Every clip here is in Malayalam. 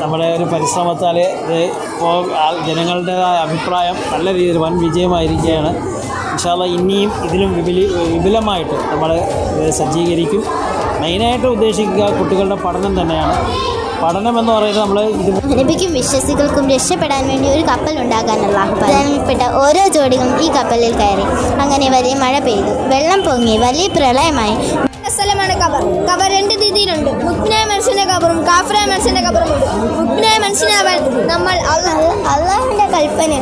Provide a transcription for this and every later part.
നമ്മുടെ ഒരു പരിശ്രമത്താൽ ഇപ്പോൾ ജനങ്ങളുടേതായ അഭിപ്രായം നല്ല രീതിയിൽ വൻ വിജയമായിരിക്കുകയാണ്. ഇൻഷാല്ല ഇനിയും ഇതിലും വിപുലി വിപുലമായിട്ട് നമ്മൾ സജ്ജീകരിക്കും. മെയിനായിട്ട് ഉദ്ദേശിക്കുക കുട്ടികളുടെ പഠനം തന്നെയാണ്. പഠനം എന്ന് പറയുന്നത് നമ്മൾ നബിക്കും വിശ്വസികൾക്കും രക്ഷപ്പെടാൻ വേണ്ടി ഒരു കപ്പൽ ഉണ്ടാകാൻ അള്ളാഹു പ്രധാനപ്പെട്ട ഓരോ ജോഡികളും ഈ കപ്പലിൽ കയറി. അങ്ങനെ വലിയ മഴ പെയ്തു. വെള്ളം പൊങ്ങി. വലിയ പ്രളയമായി. സ്ഥലമാണ് കബർ കബർ രണ്ട് രീതിയിലുണ്ട് മുഗ്നായ മനുഷ്യന്റെ കബറും കാഫറായ മനുഷ്യന്റെ കബറും ഉണ്ട് മുഗ്നായ മനുഷ്യനാവാൻ നമ്മൾ അള്ളാഹുവിന്റെ കൽപ്പന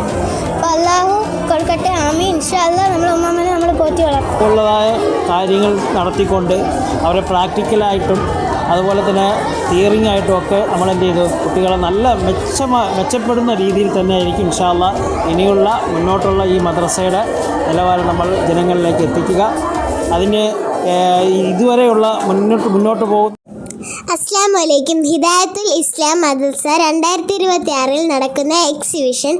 അള്ളാഹു കൊടുക്കട്ടെ. ആമി ഇൻഷാല്ല നമ്മൾ ഉമ്മാമനെ നമ്മൾ പോറ്റി വളർത്തും. ഉള്ളതായ കാര്യങ്ങൾ നടത്തിക്കൊണ്ട് അവരെ പ്രാക്ടിക്കലായിട്ടും അതുപോലെ തന്നെ തിയറിങ് ആയിട്ടും ഒക്കെ നമ്മൾ എന്ത് ചെയ്തു? കുട്ടികളെ നല്ല മെച്ചമാ മെച്ചപ്പെടുന്ന രീതിയിൽ തന്നെ ആയിരിക്കും ഇൻഷാല്ല ഇനിയുള്ള മുന്നോട്ടുള്ള ഈ മദ്രസയുടെ നിലവാരം നമ്മൾ ജനങ്ങളിലേക്ക് എത്തിക്കുക. അതിന് ഇതുവരെയുള്ള മുന്നോട്ട് മുന്നോട്ട് പോകും അസ്ലാം വലൈക്കും ഹിദായത്തുൽ ഇസ്ലാം മദ്രസ രണ്ടായിരത്തി ഇരുപത്തി ആറിൽ നടക്കുന്ന എക്സിബിഷൻ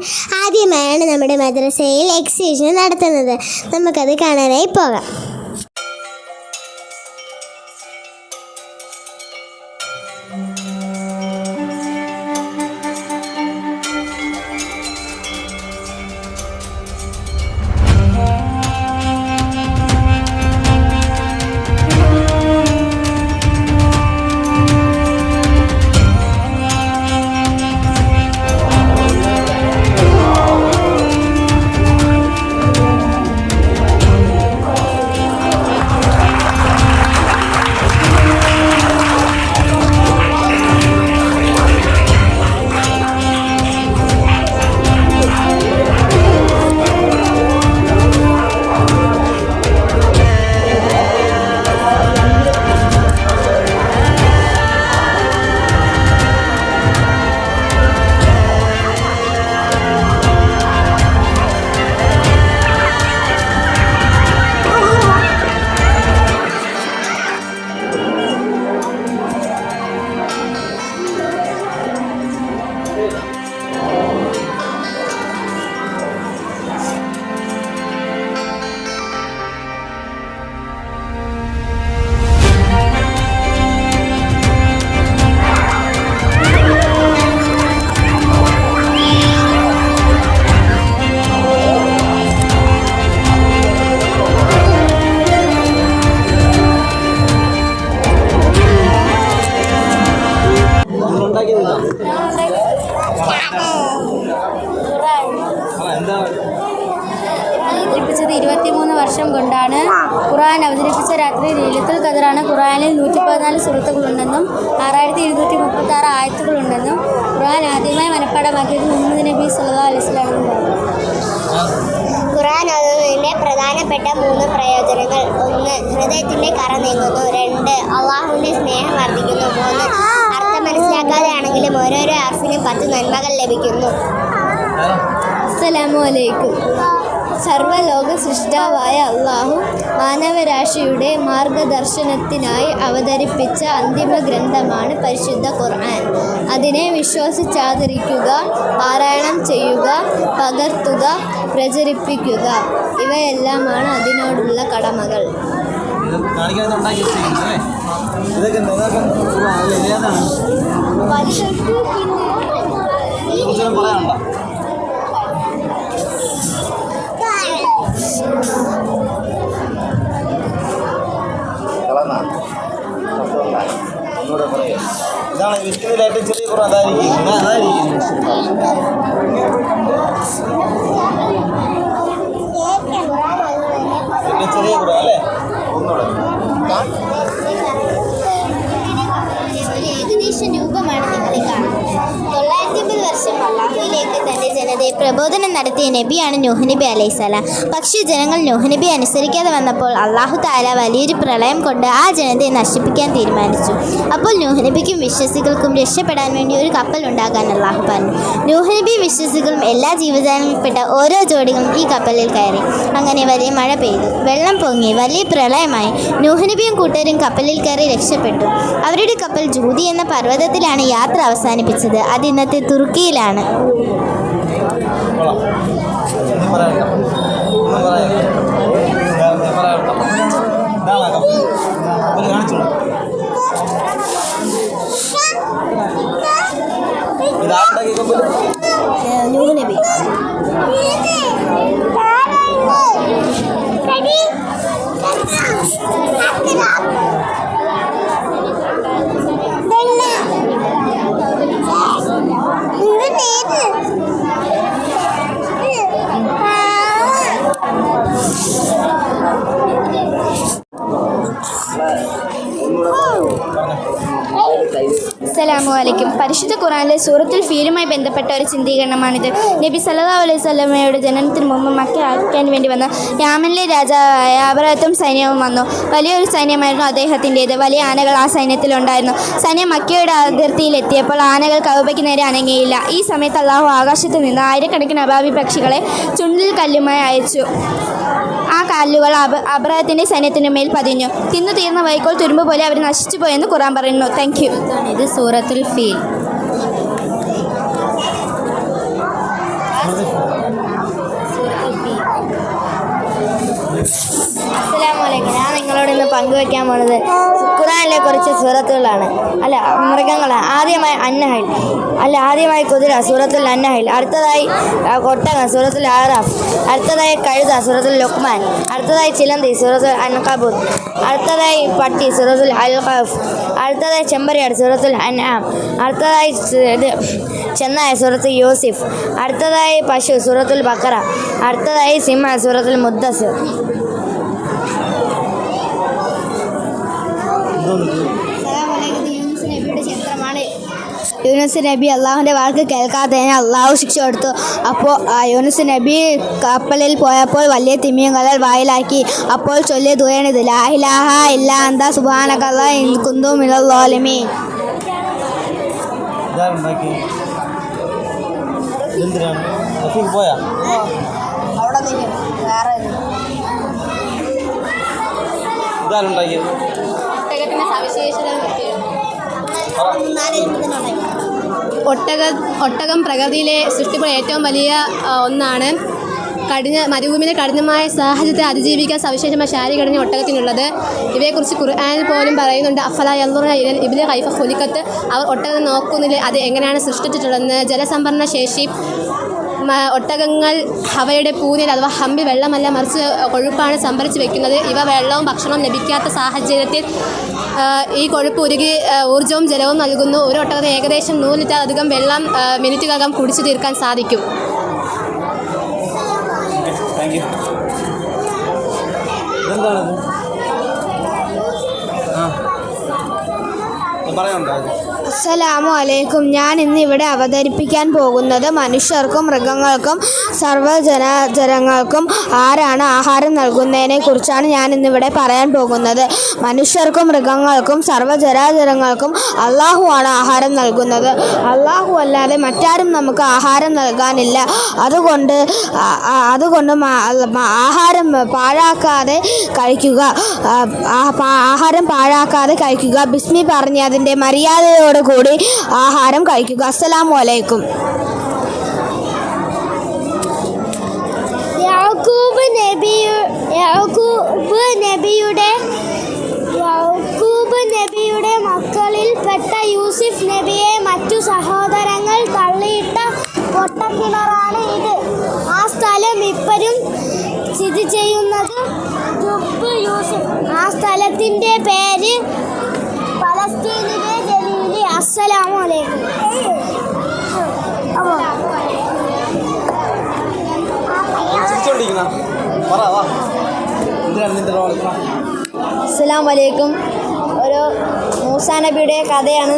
ആദ്യമായാണ് നമ്മുടെ മദ്രസയിൽ എക്സിബിഷൻ നടത്തുന്നത്. നമുക്കത് കാണാനായി പോകാം. സർവലോക സൃഷ്ടാവായ അള്ളാഹു മാനവരാശിയുടെ മാർഗദർശനത്തിനായി അവതരിപ്പിച്ച അന്തിമ ഗ്രന്ഥമാണ് പരിശുദ്ധ ഖുർആൻ. അതിനെ വിശ്വസിച്ചാദരിക്കുക പാരായണം ചെയ്യുക പകർത്തുക പ്രചരിപ്പിക്കുക ഇവയെല്ലാമാണ് അതിനോടുള്ള കടമകൾ. കാണിക്കാതെ ഇതാണ് വിഷ്ണുവിലായിട്ട് ചെറിയ കുറവ് അതായിരിക്കും. അതായിരിക്കും. പിന്നെ ചെറിയ കുറവ് അല്ലേ? ഒന്നുകൂടെ ഏകദേശ രൂപമാണ് നിങ്ങളെ കാണുന്നത്. തൊള്ളായിരത്തി അമ്പത് വർഷം അള്ളാഹുവിലേക്ക് തന്റെ പ്രബോധനം നടത്തിയ നബിയാണ് നൂഹ് അലൈഹി അലൈഹിസ്സലാം പക്ഷേ ജനങ്ങൾ നൂഹ് നബി അനുസരിക്കാതെ വന്നപ്പോൾ അള്ളാഹു താല വലിയൊരു പ്രളയം കൊണ്ട് ആ ജനതയെ നശിപ്പിക്കാൻ തീരുമാനിച്ചു. അപ്പോൾ നൂഹ് നബിക്കും വിശ്വസികൾക്കും രക്ഷപ്പെടാൻ വേണ്ടി ഒരു കപ്പൽ ഉണ്ടാകാൻ അള്ളാഹു പറഞ്ഞു. നൂഹ് നബി വിശ്വസികളും എല്ലാ ജീവജാലങ്ങളിൽപ്പെട്ട ഓരോ ജോഡികളും ഈ കപ്പലിൽ കയറി. അങ്ങനെ വലിയ മഴ പെയ്തു. വെള്ളം പൊങ്ങി. വലിയ പ്രളയമായി. നൂഹ് നബിയും കൂട്ടരും കപ്പലിൽ കയറി രക്ഷപ്പെട്ടു. അവരുടെ കപ്പൽ ജൂതി എന്ന പർവതത്തിലാണ് യാത്ര അവസാനിപ്പിച്ചത്. അത് ഇന്നത്തെ തുർക്കിയിലാണ്. കൊള്ളാം ഒന്നും പറയാനില്ല ഒന്നും പറയാനില്ല ഒന്നും പറയാനില്ല ഇതാണ് കപ്പൽ ഒരു കാണിച്ചോളൂ ഇതാരുണ്ടാക്കിയ പരിശുദ്ധ സൂറത്തിൽ ഫീലുമായി ബന്ധപ്പെട്ട ഒരു ചിന്തീകരണമാണിത് നബി സല്ലാ അലൈഹി സ്വലമയുടെ ജനനത്തിന് മുമ്പ് മക്ക ആക്കാൻ വേണ്ടി വന്ന യാമനിലെ രാജാവായ അബറത്തും സൈന്യവും വന്നു. വലിയൊരു സൈന്യമായിരുന്നു അദ്ദേഹത്തിന്റേത്. വലിയ ആനകൾ ആ സൈന്യത്തിലുണ്ടായിരുന്നു. സൈന്യം മക്കയുടെ അതിർത്തിയിലെത്തിയപ്പോൾ ആനകൾ കൗബയ്ക്ക് നേരെ അനങ്ങിയില്ല. ഈ സമയത്ത് അള്ളാഹു ആകാശത്ത് നിന്ന് ആയിരക്കണക്കിന് അഭാവി പക്ഷികളെ ചുണ്ടിൽ കല്ലുമായി അയച്ചു. ആ കല്ലുകൾ അബ അബ്രഹത്തിന്റെ സൈന്യത്തിന് മേൽ പതിഞ്ഞു. തിന്നു തീർന്ന വൈക്കോൽ തുരുമ്പ് പോലെ അവർ നശിച്ചു പോയെന്ന് ഖുറാൻ പറയുന്നു താങ്ക് യു ഇത് സൂറത്തുൽ ഫീൽ. ഇന്ന് പങ്കുവയ്ക്കാൻ പോണത് ഖുറാനിലെ കുറച്ച് സൂറത്തുകളാണ്. അല്ല മൃഗങ്ങളാണ് ആദ്യമായി അന്നഹൈൽ. അല്ല ആദ്യമായി കുതിര സൂറത്തുൽ അന്നഹൈൽ. അടുത്തതായി ഒട്ടകം സൂറത്തുൽ ആറാഫ്. അടുത്തതായി കഴുത സൂറത്തുൽ ലുക്മാൻ അടുത്തതായി ചിലന്തി സൂറത്തുൽ അൻകബൂത്ത് അടുത്തതായി പട്ടി സൂറത്തുൽ അൽ ഖഫ് അടുത്തതായി ചെമ്പരിയാട് സൂറത്തുൽ അൻആം. അടുത്തതായി ചെന്നായ സൂറത്ത് യൂസിഫ്. അടുത്തതായി പശു സൂറത്തുൽ ബക്കറ. അടുത്തതായി സിംഹ സൂറത്തുൽ മുദ്ദസ്. യൂനുസ് നബി അള്ളാഹുവിന്റെ വാക്ക് കേൾക്കാത്തതിന് അള്ളാഹു ശിക്ഷ കൊടുത്തു. അപ്പോൾ യൂനുസ് നബി കപ്പലിൽ പോയപ്പോൾ വലിയ തിമിയങ്ങളെ വായിലാക്കി. അപ്പോൾ ചൊല്ലിയ ദൂരണിത് ലാഹിലാഹ ഇല്ല എന്താ കുന്തു മിളോലിമി ഇതാരുണ്ടാക്കി? എന്തിനാണ് റഫീഖ് പോയാ? അവിടെ വേറെ ഇതാരുണ്ടാക്കിയത്? ഒട്ടകത്തിന്റെ സവിശേഷത ഒട്ടക ഒട്ടകം പ്രകൃതിയിലെ സൃഷ്ടിപ്പോൾ ഏറ്റവും വലിയ ഒന്നാണ് കഠിന മരുഭൂമിയിലെ കഠിനമായ സാഹചര്യത്തെ അതിജീവിക്കാൻ സവിശേഷമായ ശാരീരികഘടന ഒട്ടകത്തിനുള്ളത്. ഇവയെക്കുറിച്ച് ഖുർആനിൽ പോലും പറയുന്നുണ്ട് അഫല യല്ലുറ ഇബിലെ ഹൈഫ ഹുലിക്കത്ത് അവർ ഒട്ടകം നോക്കുന്നില്ല അത് എങ്ങനെയാണ് സൃഷ്ടിച്ചിട്ടുള്ളതെന്ന്. ജലസംഭരണ ശേഷി ഒട്ടകങ്ങൾ അവയുടെ പൂനിൽ അഥവാ ഹമ്പി വെള്ളമല്ല മറിച്ച് കൊഴുപ്പാണ് സംഭരിച്ച് വെക്കുന്നത്. ഇവ വെള്ളവും ഭക്ഷണവും ലഭിക്കാത്ത സാഹചര്യത്തിൽ ഈ കൊഴുപ്പ് ഉരുകി ഊർജവും ജലവും നൽകുന്നു. ഒരു ഒട്ടകത്തിന് ഏകദേശം നൂറ് ലിറ്റർ അധികം വെള്ളം മിനിറ്റുകകം കുടിച്ചു തീർക്കാൻ സാധിക്കും. താങ്ക് അസ്സലാമു അലൈക്കും. ഞാൻ ഇന്ന് ഇവിടെ അവതരിപ്പിക്കാൻ പോകുന്നത് മനുഷ്യർക്കും മൃഗങ്ങൾക്കും സർവജനജനങ്ങൾക്കും ആരാണ് ആഹാരം നൽകുന്നതിനെ കുറിച്ചാണ് ഞാൻ ഇന്നിവിടെ പറയാൻ പോകുന്നത്. മനുഷ്യർക്കും മൃഗങ്ങൾക്കും സർവജരാചരങ്ങൾക്കും അള്ളാഹു ആണ് ആഹാരം നൽകുന്നത്. അള്ളാഹു അല്ലാതെ മറ്റാരും നമുക്ക് ആഹാരം നൽകാനില്ല. അതുകൊണ്ട് അതുകൊണ്ട് ആഹാരം പാഴാക്കാതെ കഴിക്കുക. ആഹാരം പാഴാക്കാതെ കഴിക്കുക. ബിസ്മി പറഞ്ഞ് അതിന്റെ മര്യാദയോട് കൂടി ആഹാരം കഴിക്കുക. അസ്സലാമു അലൈക്കും യാക്കൂബ് നബി യാക്കൂബ് നബിയുടെ യാക്കൂബ് നബിയുടെ മക്കളിൽ പെട്ട യൂസിഫ് നബിയെ മറ്റു സഹോദരങ്ങൾ തള്ളിയിട്ട പൊട്ടക്കിണറാണ് ഇത്. ആ സ്ഥലം ഇപ്പോഴും സ്ഥിതി ചെയ്യുന്നത് ജുബ് യൂസിഫ്. ആ സ്ഥലത്തിന്റെ പേര് പലസ്തീനിലെ അസ്സലാമു അലൈക്കും. ചിരിച്ചോണ്ടിരിക്കുന്ന. പറ വാ. എന്തിനാണ് നിന്റെ റോൾ? അസ്സലാം വലൈക്കും ഒരു മൂസാ നബിയുടെ കഥയാണ്.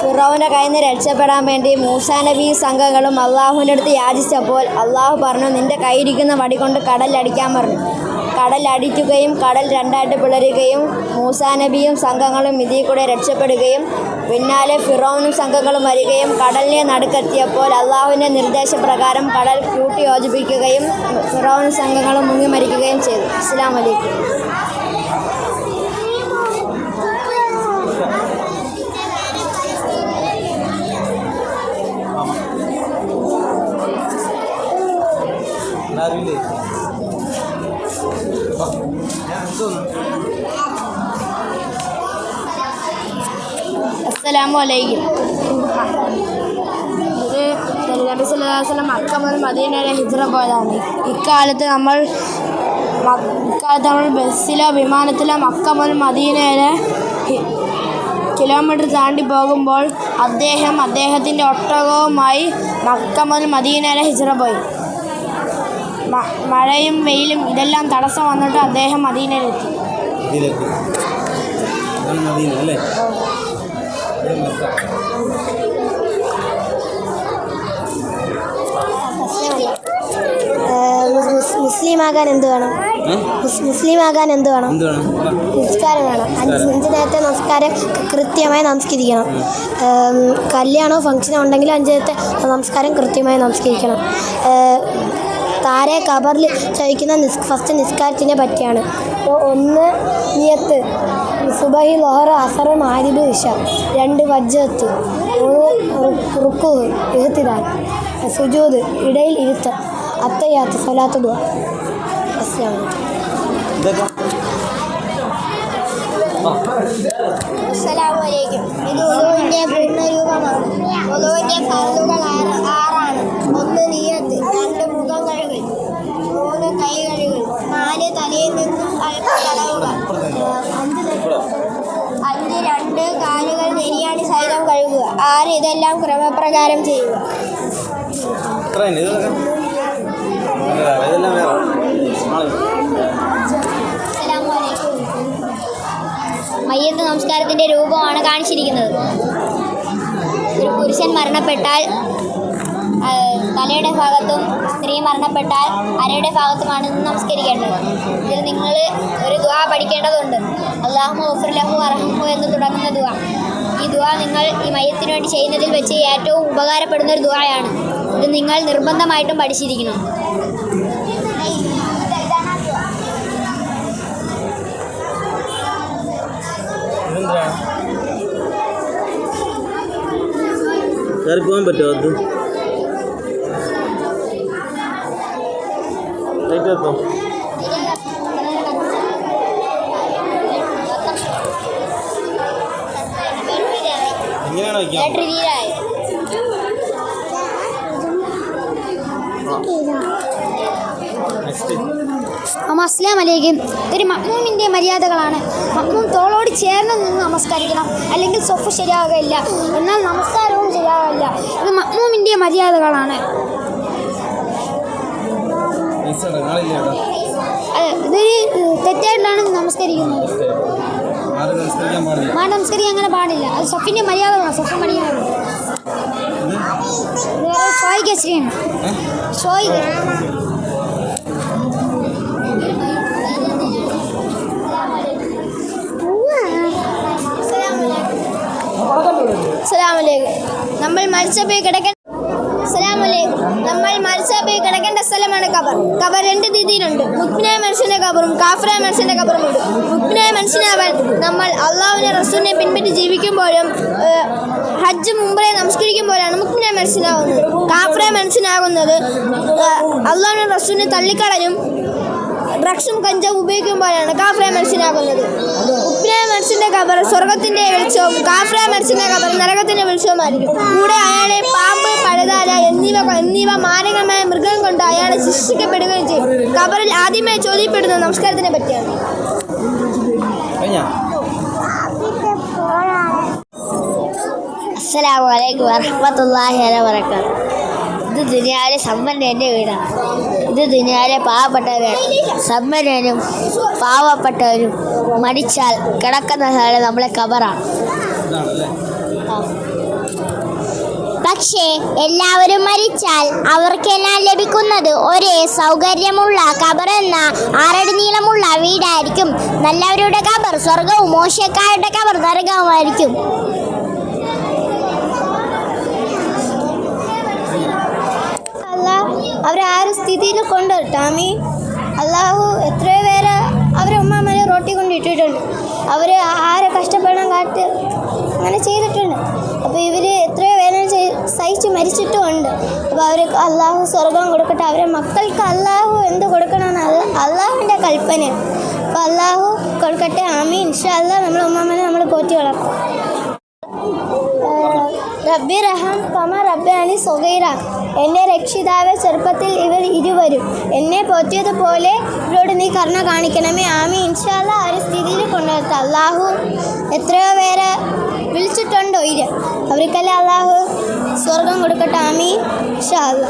ഫിറോവിന്റെ കയ്യിൽ നിന്ന് രക്ഷപ്പെടാൻ വേണ്ടി മൂസാ നബി സംഘങ്ങളും അള്ളാഹുവിന്റെ അടുത്ത് യാചിച്ചപ്പോൾ അള്ളാഹു പറഞ്ഞു നിന്റെ കൈയിരിക്കുന്ന വടി കൊണ്ട് കടലിലടിക്കാൻ പറഞ്ഞു. കടലടിക്കുകയും കടൽ രണ്ടായിട്ട് പിളരുകയും മൂസാനബിയും സംഘങ്ങളും ഇതിൽ കൂടെ രക്ഷപ്പെടുകയും പിന്നാലെ ഫിറോനും സംഘങ്ങളും വരികയും കടലിനെ നടുക്കെത്തിയപ്പോൾ അള്ളാഹുവിന്റെ നിർദ്ദേശപ്രകാരം കടൽ കൂട്ടി യോജിപ്പിക്കുകയും ഫിറോനും സംഘങ്ങളും മുങ്ങി മരിക്കുകയും ചെയ്തു. അസ്സാം വലൈക്കും അസ്സലാമു അലൈക്കും. സല്ലാസ്ലം മക്ക മുതൽ മദീന വരെ ഹിജ്റ പോയതാണ്. ഇക്കാലത്ത് നമ്മൾ ഇക്കാലത്ത് നമ്മൾ ബസ്സിലോ വിമാനത്തിലോ മക്ക മുതൽ മദീന വരെ കിലോമീറ്റർ താണ്ടി പോകുമ്പോൾ അദ്ദേഹം അദ്ദേഹത്തിന്റെ ഒട്ടകവുമായി മക്ക മുതൽ മദീന വരെ ഹിജ്റ പോയി. മഴയും വെയിലും ഇതെല്ലാം തടസ്സം വന്നിട്ട് അദ്ദേഹം മദീനയിലെത്തി. മദീന അല്ലേ. മുസ്ലിം ആകാൻ എന്ത് വേണം? മുസ്ലിം ആകാൻ എന്ത് വേണം? എന്ത് വേണം? നമസ്കാരം വേണം. അഞ്ച് അഞ്ച് നേരത്തെ നമസ്കാരം കൃത്യമായി നമസ്കരിക്കണം. കല്യാണോ ഫംഗ്ഷനോ ഉണ്ടെങ്കിൽ അഞ്ച് നേരത്തെ നമസ്കാരം കൃത്യമായി നമസ്കരിക്കണം. താരെ കബറിൽ ചോദിക്കുന്ന നിസ് ഫസ്റ്റ് നിസ്കാരത്തിനെ പറ്റിയാണ്. അപ്പോൾ ഒന്ന് നിയത്ത് സുബഹി ലോഹർ അസർ മാരിബ് ഇഷ. രണ്ട് വജ്ജത്ത് മൂന്ന് റുക്കു ഇഹത്തിദാൻ സുജൂദ് ഇടയിൽ ഇരുത്തം അത്തയാത്ത് സ്വലാത്ത് ദുആ. അസ്ലാം അസ്സലാമലൈക്കും ഇത് ഉദുവിന്റെ പൂർണരൂപമാണ് ഉദുവിന്റെ ഫറുകൾ ആറ് ഇതെല്ലാം ക്രമപ്രകാരം ചെയ്യുക മയ്യത്ത് നമസ്കാരത്തിന്റെ രൂപമാണ് കാണിച്ചിരിക്കുന്നത്. ഒരു പുരുഷൻ മരണപ്പെട്ടാൽ തലയുടെ ഭാഗത്തും സ്ത്രീ മരണപ്പെട്ടാൽ അരയുടെ ഭാഗത്തുമാണ് ഇന്ന് നമസ്കരിക്കേണ്ടത്. ഇതിൽ നിങ്ങൾ ഒരു ദുവാ പഠിക്കേണ്ടതുണ്ട്. അള്ളാഹു ഓഫർ ലഹു അറഹമു എന്ന് തുടങ്ങുന്ന ദുആ. ഈ ദുആ നിങ്ങൾ ഈ മയത്തിനു വേണ്ടി ചെയ്യുന്നതിൽ വെച്ച് ഏറ്റവും ഉപകാരപ്പെടുന്ന ഒരു ദുആയാണ്. ഇത് നിങ്ങൾ നിർബന്ധമായിട്ടും പഠിച്ചിരിക്കണം. പോകാൻ പറ്റുമോ അത്? ലൈറ്റ് ബാറ്ററി തീരായി അസ്ലാം അലൈക്കും. ഒരു മഹ്മൂമിന്റെ മര്യാദകളാണ്. മഹ്മൂം തോളോട് ചേർന്ന് നിന്ന് നമസ്കരിക്കണം. അല്ലെങ്കിൽ സൊഫ് ശരിയാകില്ല എന്നാൽ നമസ്കാരവും ശരിയാകില്ല ഇത് മഹ്മൂമിന്റെ മര്യാദകളാണ്. അതെ ഇതൊരു തെറ്റായിട്ടാണ് നമസ്കരിക്കുന്നത്. മാ നമസ്കരിക്കാൻ അങ്ങനെ പാടില്ല. അത് സഫിന്റെ മര്യാദകളാണ്. സഫിൻ മര്യാദ ഷോയ്ക്ക് ശരിയാണ് ഷോയ്ക്ക് അസ്സലാമലൈക്കും നമ്മൾ മരിച്ചപ്പോയി കിടക്കേണ്ട അസ്സലാമലൈക്കും നമ്മൾ മരിച്ചപ്പോയി കിടക്കേണ്ട സ്ഥലമാണ് കബർ കബർ രണ്ട് രീതിയിലുണ്ട്. മുഗ്നായ മനുഷ്യന്റെ കബറും കാഫറായ മനുഷ്യന്റെ കബറും ഉണ്ട്. മുഗ്നായ മനുഷ്യനാവാൻ നമ്മൾ അള്ളാഹുവിനെ റസൂലിനെ പിൻപറ്റി ജീവിക്കുമ്പോഴും ഹജ്ജ് മുമ്പേ നമസ്കരിക്കുമ്പോഴാണ് മുഗ്നായ മനുഷ്യനാവുന്നത്. കാഫറായ മനുഷ്യനാകുന്നത് അള്ളാഹുവിനെ റസൂലിനെ തള്ളിക്കളയും ഡ്രഗ്സും കഞ്ചാവും ഉപയോഗിക്കുമ്പോഴാണ് കാഫ്ര മനുഷ്യനാകുന്നത് ഉപ്രേ മനുഷ്യന്റെ കബർ സ്വർഗത്തിന്റെ വെളിച്ചവും കാഫ്ര മനുഷ്യന്റെ കബർ നരകത്തിന്റെ വെളിച്ചവുമായിരിക്കും കൂടെ അയാളെ പാമ്പ് പഴുതാര എന്നിവ എന്നിവ മാരകമായ മൃഗം കൊണ്ട് അയാളെ ശിക്ഷിക്കപ്പെടുകയും ചെയ്യും. കബറിൽ ആദ്യമായി ചോദ്യപ്പെടുന്നത് നമസ്കാരത്തിനെ പറ്റിയാണ്. അസ്സലാമലൈക്കും അസ്സലാമു അലൈക്കും വറഹ്മത്തുള്ളാഹി വബറകാതുഹു. ഇത് ദുനിയാവിലെ സമ്പന്നന്റെ വീടാണ്. ഇത് തിന്നാലെ പാവപ്പെട്ടവരാണ് സമ്പന്നനും പാവപ്പെട്ടവരും മടിച്ചാൽ കിടക്കുന്ന സ്ഥലം നമ്മളെ ഇതാണല്ലേ പക്ഷേ എല്ലാവരും മരിച്ചാൽ അവർക്കെല്ലാം ലഭിക്കുന്നത് ഒരേ സൗകര്യമുള്ള കബർ എന്ന ആറടി നീളമുള്ള വീടായിരിക്കും. നല്ലവരുടെ കബർ സ്വർഗവും മോശക്കാരുടെ കബർ നരകവുമായിരിക്കും അല്ല അവരെ ആ ഒരു സ്ഥിതിയിൽ കൊണ്ട് ടാമി അള്ളാഹു എത്രയോ പേരെ അവരെ ഉമ്മാമനെ റോട്ടി കൊണ്ട് ഇട്ടിട്ടുണ്ട്. അവർ ആരെ കഷ്ടപ്പെടാൻ കാട്ട് അങ്ങനെ ചെയ്തിട്ടുണ്ട്. അപ്പോൾ ഇവർ എത്രയോ വേദന സഹിച്ച് മരിച്ചിട്ടുമുണ്ട് അപ്പോൾ അവർ അള്ളാഹു സ്വർഗം കൊടുക്കട്ടെ. അവരെ മക്കൾക്ക് അള്ളാഹു എന്ത് കൊടുക്കണമെന്ന് അല്ല അള്ളാഹുവിന്റെ കൽപ്പന അപ്പോൾ അള്ളാഹു കൊടുക്കട്ടെ. ആമീൻ. ഇൻഷാ അല്ലാ നമ്മൾ ഉമ്മാമനെ നമ്മൾ പോറ്റി വളർത്തും. റബ്ബി റഹം കമ റബ്ബാനി സൊഗൈറ എന്നെ രക്ഷിതാവ് ചെറുപ്പത്തിൽ ഇവർ ഇരുവരും എന്നെ പോറ്റിയതുപോലെ ഇവരോട് നീ കരുണ കാണിക്കണമേ. ആമി ഇൻഷാല്ല ആ ഒരു സ്ഥിതിയിൽ കൊണ്ടുവരത്ത അള്ളാഹു എത്രയോ പേരെ വിളിച്ചിട്ടുണ്ടോ. ഇര് അവർക്കല്ലേ അള്ളാഹു സ്വർഗം കൊടുക്കട്ടെ? ആമി ഇൻഷാല്ല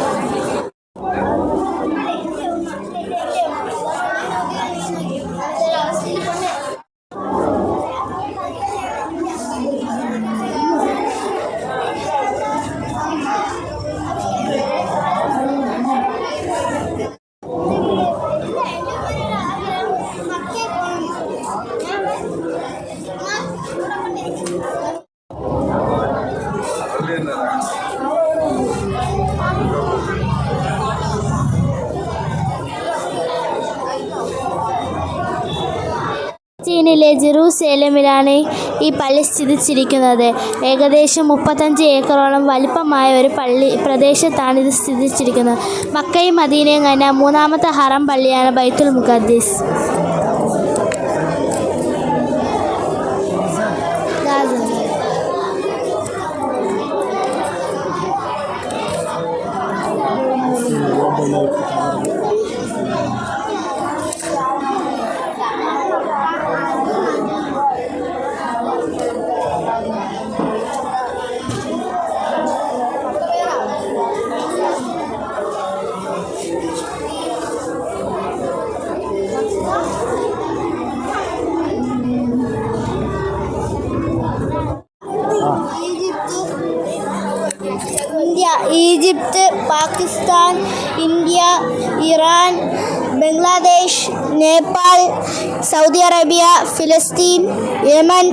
ജെറൂസലേമിലാണ് ഈ പള്ളി സ്ഥിതിച്ചിരിക്കുന്നത്. ഏകദേശം മുപ്പത്തഞ്ച് ഏക്കറോളം വലിപ്പമായ ഒരു പള്ളി പ്രദേശത്താണ് ഇത് സ്ഥിതിച്ചിരിക്കുന്നത്. മക്കയും മദീനയും കഴിഞ്ഞ മൂന്നാമത്തെ ഹറം പള്ളിയാണ് ബൈത്തുൽ മുഖദ്ദീസ്. Egypt Pakistan India Iran Bangladesh Nepal Saudi Arabia ഫിലസ്തീൻ Yemen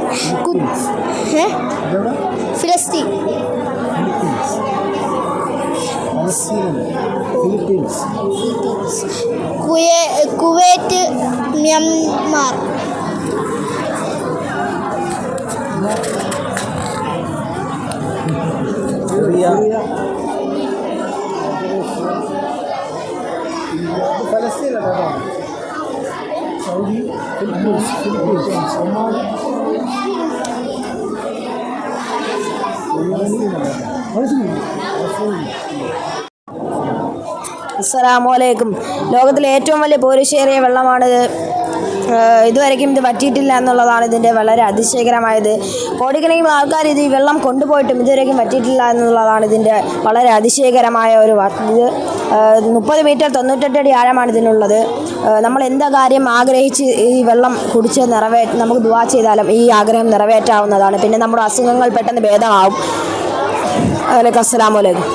കു- ഏ? في കുവേ- കുവൈറ്റ് السلام അസ്സലാമലൈക്കും ലോകത്തിലെ ഏറ്റവും വലിയ പോലീസ് ഏരിയ വെള്ളമാണിത്. ഏഹ് ഇതുവരെയ്ക്കും ഇത് പറ്റിയിട്ടില്ല എന്നുള്ളതാണ് ഇതിന്റെ വളരെ അതിശയകരമായത്. കോടിക്കണക്കിന് ആൾക്കാർ ഇത് ഈ വെള്ളം കൊണ്ടുപോയിട്ടും ഇതുവരെയ്ക്കും പറ്റിയിട്ടില്ല എന്നുള്ളതാണ് ഇതിന്റെ വളരെ അതിശയകരമായ ഒരു ഇത് മുപ്പത് മീറ്റർ തൊണ്ണൂറ്റെട്ട് അടി ആഴമാണ് ഇതിനുള്ളത്. നമ്മൾ എന്താ കാര്യം ആഗ്രഹിച്ച് ഈ വെള്ളം കുടിച്ച് നിറവേ നമുക്ക് ദുവാ ചെയ്താലും ഈ ആഗ്രഹം നിറവേറ്റാവുന്നതാണ്. പിന്നെ നമ്മുടെ അസുഖങ്ങൾ പെട്ടെന്ന് ഭേദമാവും. അതിലേക്ക് അസ്സലാമലൈക്കും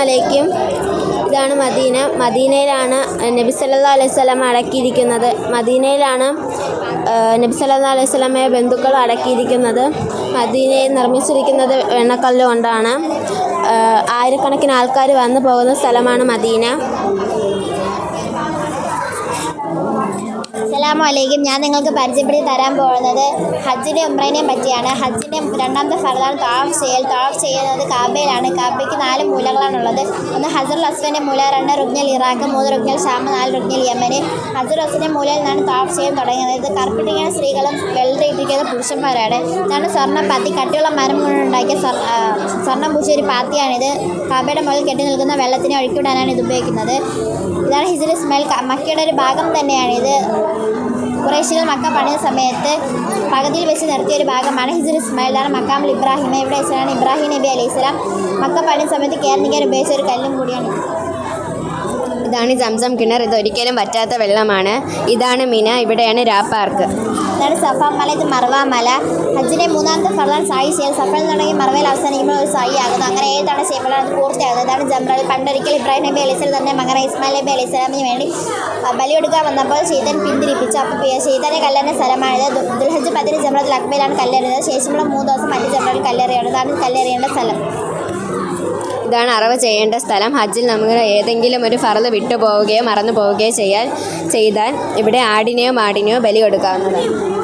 അസ്സലാമലൈക്കും. ഇതാണ് മദീന. മദീനയിലാണ് നബി സല്ലല്ലാഹു അലൈഹി സ്വലം അടക്കിയിരിക്കുന്നത്. മദീനയിലാണ് നബി സല്ലല്ലാഹു അലൈഹി സ്വലമയെ ബന്ധുക്കൾ അടക്കിയിരിക്കുന്നത്. മദീനയിൽ നിർമ്മിച്ചിരിക്കുന്നത് വെണ്ണക്കല്ല് കൊണ്ടാണ്. ആയിരക്കണക്കിന് ആൾക്കാർ വന്നു പോകുന്ന സ്ഥലമാണ് മദീന. അസ്സലാമു അലൈക്കും ഞാൻ നിങ്ങൾക്ക് പരിചയപ്പെടുത്തി തരാൻ പോകുന്നത് ഹജ്ജിന്റെ ഉംറേനെയും പറ്റിയാണ്. ഹജ്ജിന്റെ രണ്ടാമത്തെ ഫലതാണ് താഫ് ചെയ്യൽ. താഫ് ചെയ്യുന്നത് കാബയിലാണ്. കാബയ്ക്ക് നാല് മൂലകളാണുള്ളത്. ഒന്ന് ഹസറുൽ അസ്വന്റെ മൂല രണ്ട് റുഗ്നൽ ഇറാഖ് മൂന്ന് റുഗ്നൽ ഷാമ നാല് റുഗ്നൽ യമന്. ഹസർ അസ്വന്റെ മൂലയിൽ നിന്നാണ് താഫ് ചെയ്യാൻ തുടങ്ങുന്നത്. കറുപ്പിട്ടിരിക്കുന്ന സ്ത്രീകളും വെള്ളയിട്ടിരിക്കുന്ന പുരുഷന്മാരാണ്. ഇതാണ് സ്വർണ പാത്തി. കട്ടിയുള്ള മരം കൊണ്ടുണ്ടാക്കിയ ഉണ്ടാക്കിയ സ്വർണം പൂശിയ ഒരു പാത്തിയാണിത്. കാബയുടെ മുകളിൽ കെട്ടി നിൽക്കുന്ന വെള്ളത്തിനെ ഒഴുക്കിവിടാനാണ് ഇത് ഉപയോഗിക്കുന്നത്. ഇതാണ് ഹിജർ ഇസ്മായിൽ മക്കയുടെ ഒരു ഭാഗം തന്നെയാണ്. ഇത് കുറേശ്ശികൾ മക്ക പണിയ സമയത്ത് പകുതിയിൽ വെച്ച് നിർത്തിയ ഒരു ഭാഗമാണ് ഹിജർ ഇസ്മായിൽ. ഇതാണ് മക്കാമിൽ ഇബ്രാഹിം ഇവിടെ വെച്ചാണ് ഇബ്രാഹിം നബി അലൈഹി സ്വലാം മക്ക പണിയ സമയത്ത് കേരളീയർ ഉപയോഗിച്ച ഒരു കല്ലും കൂടിയാണ്. ഇതാണ് സംസം കിണർ. ഇത് ഒരിക്കലും പറ്റാത്ത വെള്ളമാണ്. ഇതാണ് മിന. ഇവിടെയാണ് രാപ്പാർക്ക്. ഇതാണ് സഫ മല. ഇത് മറവ മല. ഹജ്ജിന്റെ മൂന്നാമത്തെ ഫർദാൻ സായി ചെയ്യൽ സഫയിൽ തുടങ്ങി മറവയിൽ അവസാനിക്കുമ്പോൾ ഒരു സായി ആകുന്നു. അങ്ങനെ ഏഴ് തവണ ചെയ്യുമ്പോഴാണ് അത് പൂർത്തിയാകുന്നത്. ഇതാണ് ജംറൽ പണ്ടൊരിക്കൽ ഇബ്രാഹിം നബി അലൈഹി സ്വലം തന്നെ മകൻ ഇസ്മായിൽ നബി അലൈഹി സ്വലാമിന് വേണ്ടി ബലിയെടുക്കാൻ വന്നപ്പോൾ ചെയ്തൻ പിന്തിരിപ്പിച്ചു. അപ്പോൾ ചെയ്തനെ കല്ലറിന്റെ സ്ഥലമാണിത്. ദുൽഹജ് പതിന് ജംറത്തിൽ അക്ബയിലാണ് കല്ലെറിയുന്നത് ശേഷമുള്ള മൂന്ന് ദിവസം മറ്റ് ജംറയിൽ കല്ലെറിയാണ്. ഇതാണ് കല്ലെറിയേണ്ട സ്ഥലം. ഇതാണ് അറവ് ചെയ്യേണ്ട സ്ഥലം. ഹജ്ജിൽ നമുക്ക് ഏതെങ്കിലും ഒരു ഫറത് വിട്ടുപോവുകയോ മറന്നു പോവുകയോ ചെയ്യാൻ ചെയ്താൽ ഇവിടെ ആടിനെയോ മാടിനെയോ ബലി കൊടുക്കാവുന്നതാണ്.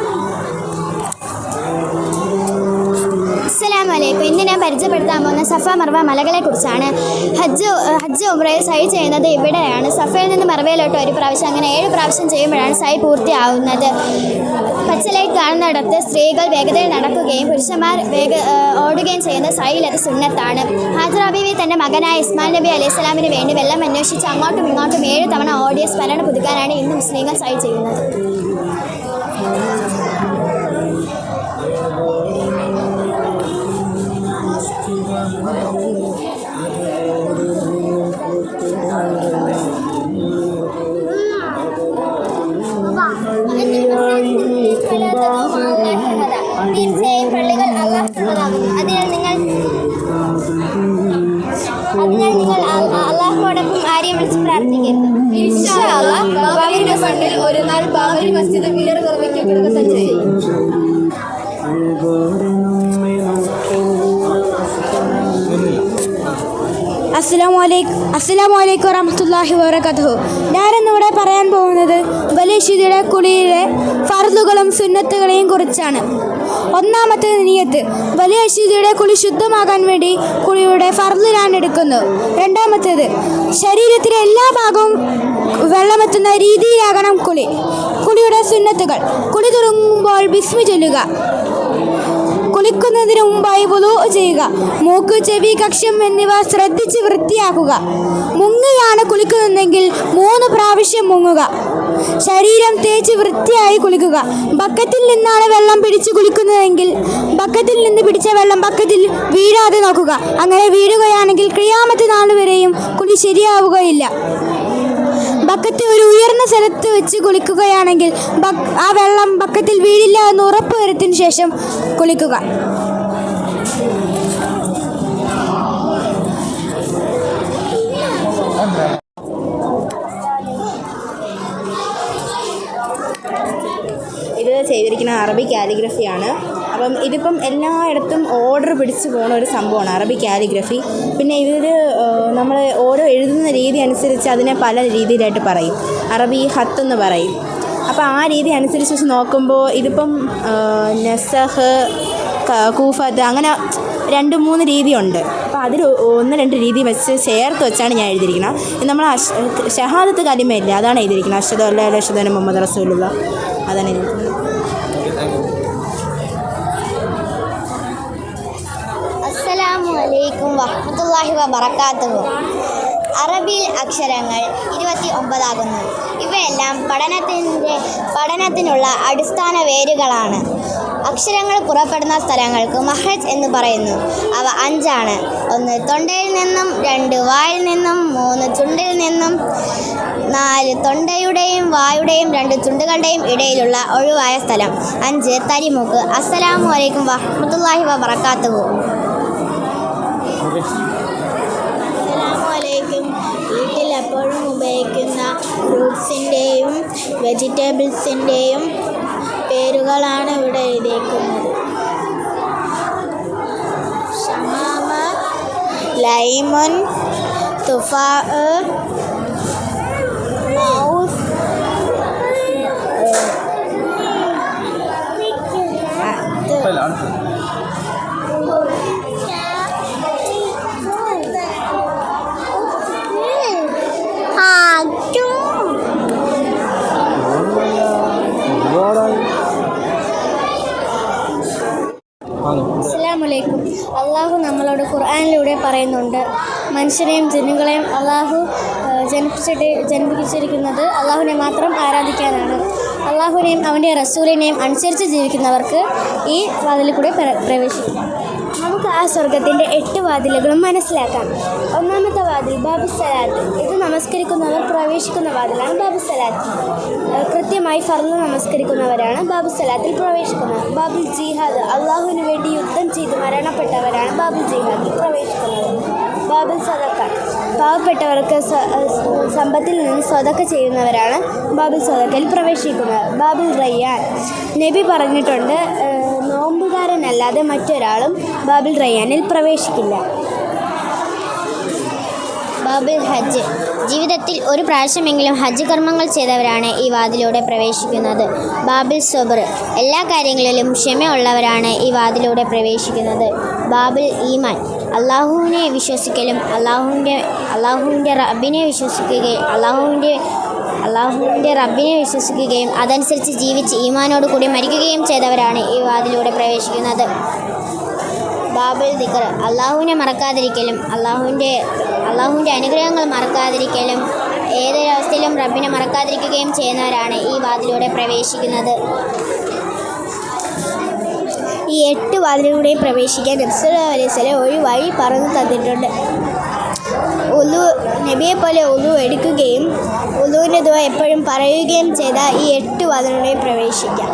അസ്സലാമു വലൈക്കും ഇന്ന് ഞാൻ പരിചയപ്പെടുത്താൻ പോകുന്ന സഫ മർവ മലകളെ കുറിച്ചാണ്. ഹജ്ജ് ഹജ്ജ് ഉമ്രയിൽ സൈ ചെയ്യുന്നത് ഇവിടെയാണ്. സഫയിൽ നിന്ന് മർവയിലോട്ട് ഒരു പ്രാവശ്യം അങ്ങനെ ഏഴ് പ്രാവശ്യം ചെയ്യുമ്പോഴാണ് സൈ പൂർത്തിയാവുന്നത്. പച്ചലൈ കാണുന്നിടത്ത് സ്ത്രീകൾ വേഗതയിൽ നടക്കുകയും പുരുഷന്മാർ വേഗ ഓടുകയും ചെയ്യുന്ന സൈയിൽ അത് സുന്നത്താണ്. ഹാജർ ബീവി തന്റെ മകനായ ഇസ്മാൽ നബി അലൈഹി സ്വലാമിന് വേണ്ടി വെള്ളം അന്വേഷിച്ച് അങ്ങോട്ടും ഇങ്ങോട്ടും ഏഴ് തവണ ഓടിയ സ്മരണ പുതുക്കാനാണ് ഇന്ന് മുസ്ലിങ്ങൾ സൈ ചെയ്യുന്നത്. അസ്സലാമലൈക്കും അസ്സലാമലൈക്കും വറഹമത്തല്ലാഹി വബറകാതുഹു ഞാനിന്നിവിടെ പറയാൻ പോകുന്നത് ബലേഷിയുടെ കുളിയിലെ ഫർദുകളും സുന്നത്തുകളെയും കുറിച്ചാണ്. ഒന്നാമത്തെ നിയത്ത് വലിയ കുളി ശുദ്ധമാകാൻ വേണ്ടി കുളിയുടെ ഫർദിലാണ് എടുക്കുന്നു. രണ്ടാമത്തേത് ശരീരത്തിലെ എല്ലാ ഭാഗവും വെള്ളമെത്തുന്ന രീതിയിലാകണം കുളി. കുളിയുടെ സുന്നത്തുകൾ കുളി തുടങ്ങുമ്പോൾ ബിസ്മി ചൊല്ലുക. കുളിക്കുന്നതിന് മുമ്പായി വുളു ചെയ്യുക. മൂക്ക് ചെവി കക്ഷം എന്നിവ ശ്രദ്ധിച്ച് വൃത്തിയാക്കുക. മുങ്ങുകയാണ് കുളിക്കുന്നതെങ്കിൽ മൂന്ന് പ്രാവശ്യം മുങ്ങുക. ശരീരം തേച്ച് വൃത്തിയായി കുളിക്കുക. ബക്കറ്റിൽ നിന്നാണ് വെള്ളം പിടിച്ച് കുളിക്കുന്നതെങ്കിൽ ബക്കറ്റിൽ നിന്ന് പിടിച്ച വെള്ളം ബക്കറ്റിൽ വീഴാതെ നോക്കുക. അങ്ങനെ വീഴുകയാണെങ്കിൽ ക്രിയാമത്തെ നാൾ വരെയും കുളി ശരിയാവുകയില്ല. ബക്കറ്റ് ഒരു ഉയർന്ന സ്ഥലത്ത് വെച്ച് കുളിക്കുകയാണെങ്കിൽ ആ വെള്ളം ബക്കറ്റിൽ വീഴില്ല എന്ന് ഉറപ്പ് വരുത്തിന് ശേഷം കുളിക്കുക. ഇത് ചെയ്തിരിക്കുന്ന അറബി കാലിഗ്രഫിയാണ്. അപ്പം ഇതിപ്പം എല്ലായിടത്തും ഓർഡർ പിടിച്ച് പോകുന്ന ഒരു സംഭവമാണ് അറബി കാലിഗ്രഫി പിന്നെ ഇവർ നമ്മൾ ഓരോ എഴുതുന്ന രീതി അനുസരിച്ച് അതിനെ പല രീതിയിലായിട്ട് പറയും. അറബി ഹത്ത് എന്ന് പറയും. അപ്പോൾ ആ രീതി അനുസരിച്ച് വെച്ച് നോക്കുമ്പോൾ ഇതിപ്പം നെസഹ് കൂഫത്ത് അങ്ങനെ രണ്ട് മൂന്ന് രീതിയുണ്ട്. അപ്പോൾ അതിൽ ഒന്ന് രണ്ട് രീതി വെച്ച് ചേർത്ത് വെച്ചാണ് ഞാൻ എഴുതിയിരിക്കുന്നത് നമ്മൾ ഷഹാദത്ത് കലിമയില്ല അതാണ് എഴുതിയിരിക്കുന്നത് അഷദ് അല്ല അഷദ് മുഹമ്മദ് റസൂലുള്ള. അതാണ് എഴുതിയിരിക്കുന്നത് വറഹ്മത്തുള്ളാഹി വബറകാതുഹു അറബിയിൽ അക്ഷരങ്ങൾ ഇരുപത്തി ഒമ്പതാകുന്നു ഇവയെല്ലാം പഠനത്തിന്റെ പഠനത്തിനുള്ള അടിസ്ഥാന വേരുകളാണ്. അക്ഷരങ്ങൾ പുറപ്പെടുന്ന സ്ഥലങ്ങൾക്ക് മഹ്റജ് എന്ന് പറയുന്നു. അവ അഞ്ചാണ്. ഒന്ന് തൊണ്ടയിൽ നിന്നും രണ്ട് വായിൽ നിന്നും മൂന്ന് ചുണ്ടിൽ നിന്നും നാല് തൊണ്ടയുടെയും വായുടെയും രണ്ട് ചുണ്ടുകളുടെയും ഇടയിലുള്ള ഒഴിവായ സ്ഥലം. അഞ്ച് തരിമൂക്ക്. അസ്സലാമു അലൈക്കും വറഹ്മത്തുള്ളാഹി വബറകാതുഹു അസ്സലാമലൈക്കും വീട്ടിൽ എപ്പോഴും ഉപയോഗിക്കുന്ന ഫ്രൂട്ട്സിന്റെയും വെജിറ്റബിൾസിന്റെയും പേരുകളാണ് ഇവിടെ എഴുതിയിരിക്കുന്നത് ഷമാമ ലൈമൺ തുഫാ മൗസ് നമ്മളോട് ഖുർആാനിലൂടെ പറയുന്നുണ്ട്. മനുഷ്യരെയും ജനുകളെയും അള്ളാഹു ജനിപ്പിച്ചിട്ട് ജനിപ്പിച്ചിരിക്കുന്നത് അള്ളാഹുവിനെ മാത്രം ആരാധിക്കാനാണ്. അള്ളാഹുവിനെയും അവന്റെ റസൂലിനെയും അനുസരിച്ച് ജീവിക്കുന്നവർക്ക് ഈ വാതിലിൽ കൂടെ പ്രവേശിക്കാം. നമുക്ക് ആ സ്വർഗത്തിന്റെ എട്ട് വാതിലുകളും മനസ്സിലാക്കാം. ഒന്നാമത്തെ വാതിൽ ബാബു സലാത്ത് ഇത് നമസ്കരിക്കുന്നവർ പ്രവേശിക്കുന്ന വാതിലാണ് ബാബു സലാത്ത് കൃത്യമായി ഫർന്ന് നമസ്കരിക്കുന്നവരാണ് ബാബു സലാത്തിൽ പ്രവേശിക്കുന്നത്. ബാബുൽ ജിഹാദ് അള്ളാഹുവിന് വേണ്ടി യുദ്ധം ചെയ്ത് മരണപ്പെട്ടവരാണ് ബാബുൽ ജിഹാദിൽ പ്രവേശിക്കുന്നത്. ബാബുൽ സദക്ക. പാവപ്പെട്ടവർക്ക് സമ്പത്തിൽ നിന്ന് സ്വതക്ക ചെയ്യുന്നവരാണ് ബാബുൽ സദക്കയിൽ പ്രവേശിക്കുന്നത്. ബാബുൽ റയ്യാൻ. നബി പറഞ്ഞിട്ടുണ്ട് നോമ്പുകാരനല്ലാതെ മറ്റൊരാളും ബാബുൽ റയ്യാനിൽ പ്രവേശിക്കില്ല. ബാബുൽ ഹജ്ജ്. ജീവിതത്തിൽ ഒരു പ്രാവശ്യമെങ്കിലും ഹജ്ജ് കർമ്മങ്ങൾ ചെയ്തവരാണ് ഈ വാതിലൂടെ പ്രവേശിക്കുന്നത്. ബാബിൽ സൊബർ. എല്ലാ കാര്യങ്ങളിലും ക്ഷമയുള്ളവരാണ് ഈ വാതിലൂടെ പ്രവേശിക്കുന്നത്. ബാബിൽ ഈമാൻ. അള്ളാഹുവിനെ വിശ്വസിക്കലും അള്ളാഹുവിന്റെ അള്ളാഹുവിന്റെ റബ്ബിനെ വിശ്വസിക്കുകയും അള്ളാഹുവിന്റെ അള്ളാഹുവിന്റെ റബ്ബിനെ വിശ്വസിക്കുകയും അതനുസരിച്ച് ജീവിച്ച് ഈമാനോട് കൂടി മരിക്കുകയും ചെയ്തവരാണ് ഈ വാതിലൂടെ പ്രവേശിക്കുന്നത്. ബാബുൽ ദിക്കർ അള്ളാഹുവിനെ മറക്കാതിരിക്കലും അള്ളാഹുവിന്റെ അള്ളാഹുവിന്റെ അനുഗ്രഹങ്ങൾ മറക്കാതിരിക്കലും ഏതൊരവസ്ഥയിലും റബ്ബിനെ മറക്കാതിരിക്കുകയും ചെയ്യുന്നവരാണ് ഈ വാതിലൂടെ പ്രവേശിക്കുന്നത്. ഈ എട്ട് വാതിലൂടെ പ്രവേശിക്കാൻ നബ്സുല്ലാ അലൈഹി സ്വലം ഒരു വഴി പറഞ്ഞു തന്നിട്ടുണ്ട്. ഉലു നബിയെ പോലെ ഉലു എടുക്കുകയും ഉലുവിന്റെ ദുവ എപ്പോഴും പറയുകയും ചെയ്താൽ ഈ എട്ട് വാതിലൂടെ പ്രവേശിക്കാം.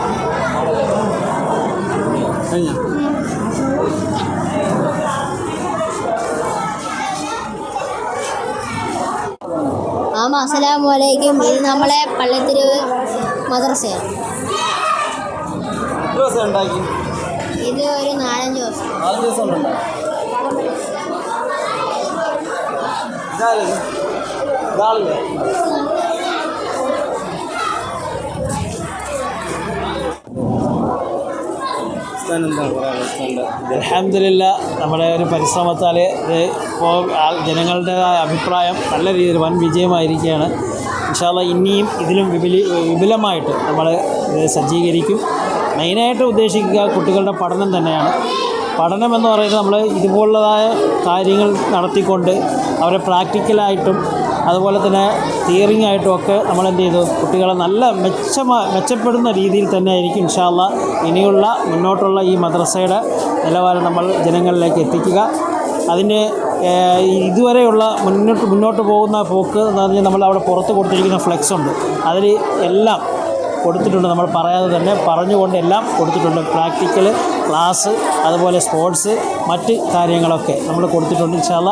അസ്സലാമു അലൈക്കും. ഇത് നമ്മളെ പള്ളിത്തിരിവ് മദ്രസയാണ്. ഇത് ഒരു നാലഞ്ച് ദിവസം. നാലഞ്ച് ദിവസം അലഹമില്ല നമ്മുടെ ഒരു പരിശ്രമത്താൽ ഇപ്പോൾ ജനങ്ങളുടേതായ അഭിപ്രായം നല്ല രീതിയിൽ വൻ വിജയമായിരിക്കുകയാണ്. ഇൻഷാല്ല ഇനിയും ഇതിലും വിപുലി വിപുലമായിട്ട് നമ്മൾ ഇത് സജ്ജീകരിക്കും. മെയിനായിട്ട് ഉദ്ദേശിക്കുക കുട്ടികളുടെ പഠനം തന്നെയാണ്. പഠനം എന്ന് പറയുന്നത് നമ്മൾ ഇതുപോലുള്ളതായ കാര്യങ്ങൾ നടത്തിക്കൊണ്ട് അവരെ പ്രാക്ടിക്കലായിട്ടും അതുപോലെ തന്നെ തിയറിങ് ആയിട്ടും ഒക്കെ നമ്മൾ എന്ത് ചെയ്തു കുട്ടികളെ നല്ല മെച്ചമാ മെച്ചപ്പെടുന്ന രീതിയിൽ തന്നെ ആയിരിക്കും ഇൻഷാല്ല ഇനിയുള്ള മുന്നോട്ടുള്ള ഈ മദ്രസയുടെ നിലവാരം നമ്മൾ ജനങ്ങളിലേക്ക് എത്തിക്കുക. അതിന് ഇതുവരെയുള്ള മുന്നോട്ട് മുന്നോട്ട് പോകുന്ന പോക്ക് എന്ന് പറഞ്ഞാൽ നമ്മൾ അവിടെ പുറത്ത് കൊടുത്തിരിക്കുന്ന ഫ്ലെക്സ് ഉണ്ട്. അതിൽ എല്ലാം കൊടുത്തിട്ടുണ്ട് നമ്മൾ പറയാതെ തന്നെ. പറഞ്ഞുകൊണ്ട് എല്ലാം കൊടുത്തിട്ടുണ്ട്. പ്രാക്ടിക്കൽ ക്ലാസ് അതുപോലെ സ്പോർട്സ് മറ്റ് കാര്യങ്ങളൊക്കെ നമ്മൾ കൊടുത്തിട്ടുണ്ട്. ഇൻഷാല്ല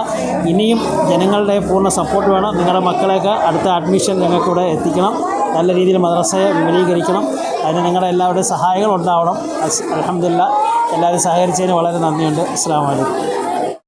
ഇനിയും ജനങ്ങളുടെ പൂർണ സപ്പോർട്ട് വേണം. നിങ്ങളുടെ മക്കളെയൊക്കെ അടുത്ത അഡ്മിഷൻ ഞങ്ങൾക്കിവിടെ എത്തിക്കണം. നല്ല രീതിയിൽ മദ്രസയെ വിപുലീകരിക്കണം. അതിന് നിങ്ങളുടെ എല്ലാവരുടെയും സഹായങ്ങൾ ഉണ്ടാവണം. അൽഹംദുലില്ലാ എല്ലാവരും സഹകരിച്ചതിന് വളരെ നന്ദിയുണ്ട്. അസ്സാം വലൈക്കും